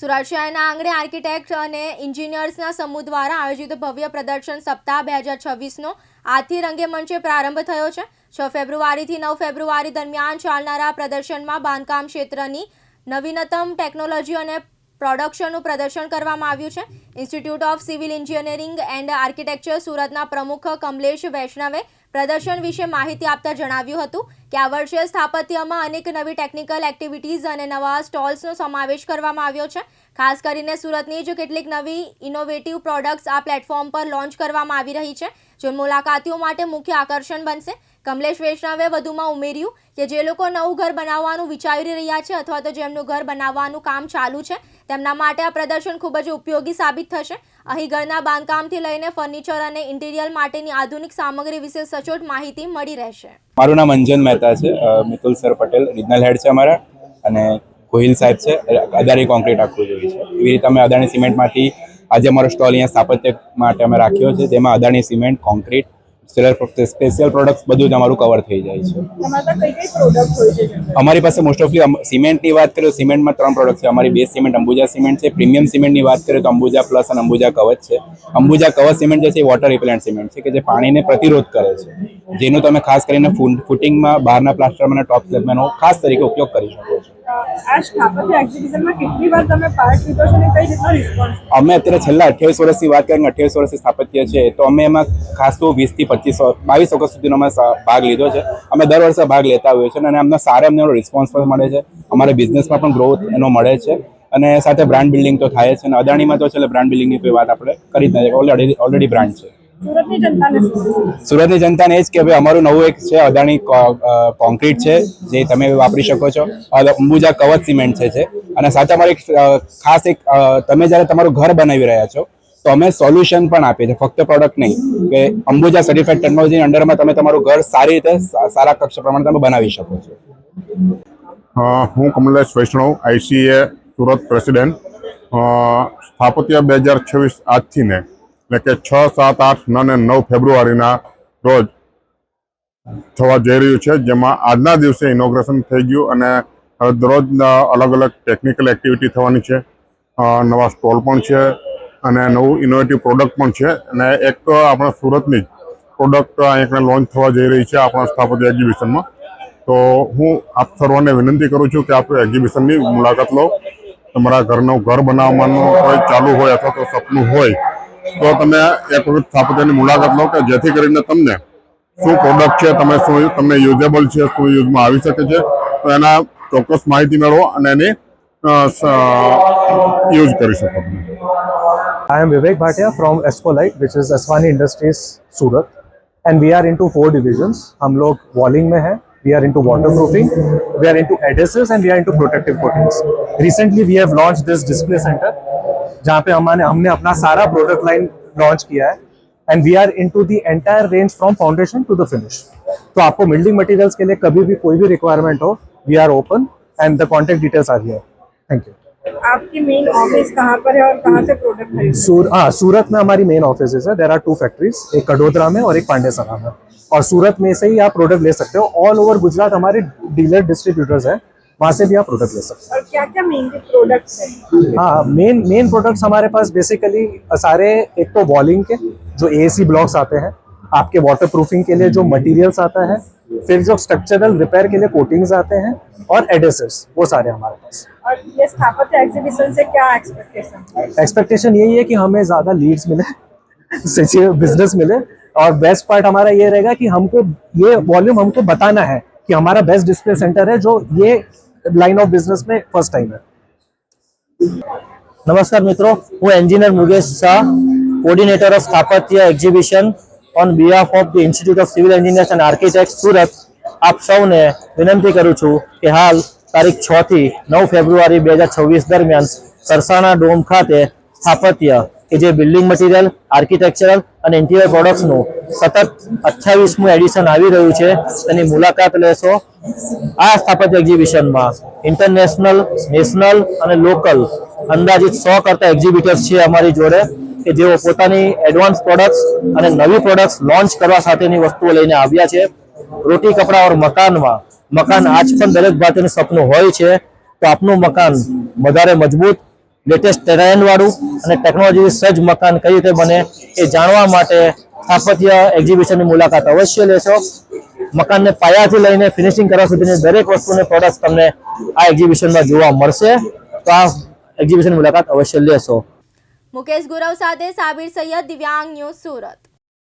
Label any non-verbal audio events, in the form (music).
સુરત શહેરના આંગણે આર્કિટેક્ટ અને એન્જિનિયર્સના સમૂહ દ્વારા આયોજિત ભવ્ય પ્રદર્શન સપ્તાહ બે હજાર છવ્વીસનો આજથી રંગેમંચે પ્રારંભ થયો છે. છ ફેબ્રુઆરીથી નવ ફેબ્રુઆરી દરમિયાન ચાલનારા પ્રદર્શનમાં બાંધકામ ક્ષેત્રની નવીનતમ ટેકનોલોજી અને પ્રોડક્શનનું પ્રદર્શન કરવામાં આવ્યું છે. Institute of civil engineering and architecture સુરતના પ્રમુખ કમલેશ વૈષ્ણવે પ્રદર્શન વિશે માહિતી આપતા જણાવ્યું હતું કે આ વર્ષે સ્થાપત્યમાં અનેક નવી ટેકનિકલ એક્ટિવિટીઝ અને નવા સ્ટોલ્સનો સમાવેશ કરવામાં આવ્યો છે. ખાસ કરીને સુરતની જ કેટલીક નવી ઇનોવેટિવ પ્રોડક્ટ્સ આ પ્લેટફોર્મ પર લોન્ચ કરવામાં આવી રહી છે જે મુલાકાતીઓ માટે મુખ્ય આકર્ષણ બનશે. કમલેશ વૈષ્ણવે વધુમાં ઉમેર્યું કે જે લોકો નવું ઘર બનાવવાનું વિચારી રહ્યા છે અથવા તો જેમનું ઘર બનાવવાનું કામ ચાલુ છે, તેમના માટે આ પ્રદર્શન ખૂબ જ ઉપયોગી સાબિત થશે. અહીં ઘરના બાંધકામથી લઈને ફર્નિચર અને ઇન્ટિરિયર માટેની આધુનિક સામગ્રી વિશે સચોટ માહિતી મળી રહેશે. મારું નામ અંજન મહેતા છે. Mitul sir Patel regional head છે અમારા અને ગોહિલ સાહેબ છે. અદાણી કોન્ક્રીટ આખું જોઈએ છે. એવી રીતે અમે અદાણી સિમેન્ટમાંથી આજે અમારો સ્ટોલ અહીંયા સ્થાપત્ય માટે અમે રાખ્યો છે. તેમાં Adani cement concrete special products બધું જ અમારું કવર થઈ જાય છે? અમારી પાસે મોસ્ટ ઓફલી સિમેન્ટની વાત કરીએ સિમેન્ટમાં ત્રણ પ્રોડક્ટ છે. અમારી બેઝ સિમેન્ટ અંબુજા સિમેન્ટ છે પ્રીમિયમ સિમેન્ટની વાત કરીએ તો અંબુજા પ્લસ અને અંબુજા કવચ છે. અંબુજા કવચ સિમેન્ટ જે છે એ વોટર રિપેલન્ટ સિમેન્ટ છે કે જે પાણીને પ્રતિરોધ કરે છે. જેનો તમે ખાસ કરીને ફૂટ- ફૂટિંગમાં બહારના પ્લાસ્ટરમાં અને ટોપ સ્લેબમાંનો ખાસ તરીકે ઉપયોગ કરી શકો છો. અમે અત્યારે છેલ્લા અઠ્યાવીસ વર્ષની વાત કરીએ અઠ્યાવીસ વર્ષથી સ્થાપત્ય છે, તો અમે એમાં ખાસ તો વીસથી પચીસ બાવીસ વખત સુધીનો અમે ભાગ લીધો છે. અમે દર વર્ષે ભાગ લેતા હોઈએ છીએ અને અમને સારા અમને રિસ્પોન્સ પણ મળે છે. અમારા બિઝનેસમાં પણ ગ્રોથ એનો મળે છે અને સાથે બ્રાન્ડ બિલ્ડિંગ તો થાય છે અને અદાણીમાં તો છેલ્લે બ્રાન્ડ બિલ્ડિંગની કોઈ વાત આપણે કરી જ નથી ઓલરેડી ઓલરેડી બ્રાન્ડ છે. સુરતની જનતાને એ જ કે ભાઈ અમારું નવું એક છે અદાણી કોન્ક્રીટ છે જે તમે વાપરી શકો છો. અંબુજા કવચ સિમેન્ટ છે છે. અને સાથે અમારે એક ખાસ એક તમે જ્યારે તમારું ઘર બનાવી રહ્યા છો તો અમે સોલ્યુશન પણ આપીએ છીએ. ફક્ત પ્રોડક્ટ નહીં કે અંબુજા સર્ટિફાઈડ ટેકનોલોજીની અંડરમાં તમે તમારું ઘર સારી રીતે સારા કક્ષ પ્રમાણે તમે બનાવી શકો છો. હું કમલેશ વૈષ્ણવ આઈસીએ સુરત પ્રેસિડેન્ટ સ્થાપત્ય બે હજાર છવ્વીસ આજથી ને એટલે કે છ, સાત, આઠ અને નવ ફેબ્રુઆરીના રોજ થવા જઈ રહ્યું છે, જેમાં આજના દિવસે ઇનોગ્રેશન થઈ ગયું અને દરરોજ અલગ અલગ ટેકનિકલ એક્ટિવિટી થવાની છે. નવા સ્ટોલ પણ છે અને નવું ઇનોવેટિવ પ્રોડક્ટ પણ છે અને એક આપણા સુરતની જ પ્રોડક્ટ અહીંયા લોન્ચ થવા જઈ રહી છે આપણા સ્થાપત્ય એક્ઝિબિશનમાં તો હું આપ સર્વને વિનંતી કરું છું કે આપ એક્ઝિબિશનની મુલાકાત લો. તમારા ઘરનું ઘર બનાવવાનું કોઈ ચાલુ હોય અથવા તો સપનું હોય તો તમે એક વખત સ્થાપત્યની મુલાકાત લો કે જેથી કરીને તમને શું પ્રોડક્ટ છે તમે શું તમને યુઝેબલ છે શું યુઝમાં આવી શકે છે તો એના ચોક્કસ માહિતી મેળવો અને એની યુઝ કરી શકો તમે I am Vivek Bhatia from Escolite, which is Aswani Industries, Surat. And we are into four divisions. हम लोग वॉलिंग में हैं we are into waterproofing, we are into adhesives and we are into protective coatings. Recently we have launched this display center जहाँ पे हमने हमने अपना सारा प्रोडक्ट लाइन लॉन्च किया है। And we are into the entire range from foundation to the finish तो आपको बिल्डिंग मटेरियल्स के लिए कभी भी कोई भी रिक्वायरमेंट हो we are open and the contact details are here thank you आपकी मेन ऑफ़िस कहाँ पर है और कहाँ से प्रोडक्ट सूर हाँ सूरत में हमारी मेन ऑफ़िस है। देर आर टू फैक्ट्रीज एक कड़ोदरा में और एक पांडेसरा में। और सूरत में से ही आप प्रोडक्ट ले सकते हो। ऑल ओवर गुजरात हमारे डीलर डिस्ट्रीब्यूटर्स हैं। वहाँ से भी आप प्रोडक्ट ले सकते हैं और क्या क्या मेनली प्रोडक्ट्स हैं? हाँ। मेन मेन प्रोडक्ट्स हमारे पास बेसिकली सारे एक तो वॉलिंग के जो एसी ब्लॉक्स आते हैं आपके वाटर प्रूफिंग के लिए जो मटेरियल्स आता है फिर जो स्ट्रक्चरल रिपेयर के लिए कोटिंग्स आते हैं और एडेसिव्स वो सारे हमारे पास। और ये स्थापत्य एग्जीबिशन से क्या एक्सपेक्टेशन एक्सपेक्टेशन यही है कि हमें ज़्यादा लीड्स मिले (laughs) बिज़नेस मिले और बेस्ट पार्ट हमारा ये रहेगा कि हमको ये वॉल्यूम हमको बताना है कि हमारा बेस्ट डिस्प्ले सेंटर है जो ये लाइन ऑफ बिजनेस में फर्स्ट टाइम है નમસ્કાર મિત્રો હું engineer Mukesh Shah coordinator of Sthapatya exhibition on behalf of the institute of civil engineers and architect Surat આપ સૌને વિનંતી કરું છું કે હાલ તારીખ છ થી નવ ફેબ્રુઆરી બે હજાર છવ્વીસ દરમિયાન સરસાણા ડોમ ખાતે સ્થાપત્ય કે જે બિલ્ડિંગ મટીરિયલ આર્કિટેક્ચરલ અને ઇન્ટિરિયર પ્રોડક્ટ્સનું સતત અઠ્ઠાવીસમું એડિશન આવી રહ્યું છે. તેની મુલાકાત લેશો આ સ્થાપત્ય એક્ઝિબિશનમાં ઇન્ટરનેશનલ નેશનલ અને લોકલ અંદાજિત સો કરતા એક્ઝિબિટર્સ છે અમારી જોડે કે જેઓ પોતાની એડવાન્સ પ્રોડક્ટ્સ અને નવી પ્રોડક્ટ્સ લોન્ચ કરવા સાથેની વસ્તુઓ લઈને આવ્યા છે. રોટી, કપડા ઓર મકાનમાં, મકાન આજ પણ દરેક ભારતીયનું સપનું હોય છે. તો આપનું મકાન વધારે મજબૂત લેટેસ્ટ ટ્રેન્ડવાળું અને ટેકનોલોજી સજ્જ મકાન કઈ રીતે બને એ જાણવા માટે સ્થાપત્ય એક્ઝિબિશનની મુલાકાત અવશ્ય લેશો. મકાનને પાયાથી લઈને ફિનિશિંગ કરવા સુધીની દરેક વસ્તુની પ્રોડક્ટ તમને આ એક્ઝિબિશનમાં જોવા મળશે. તો આ એક્ઝિબિશન મુલાકાત અવશ્ય લેશો. મુકેશ ગુરવ સાથે સાબિર સૈયદ દિવ્યાંગ ન્યૂઝ સુરત.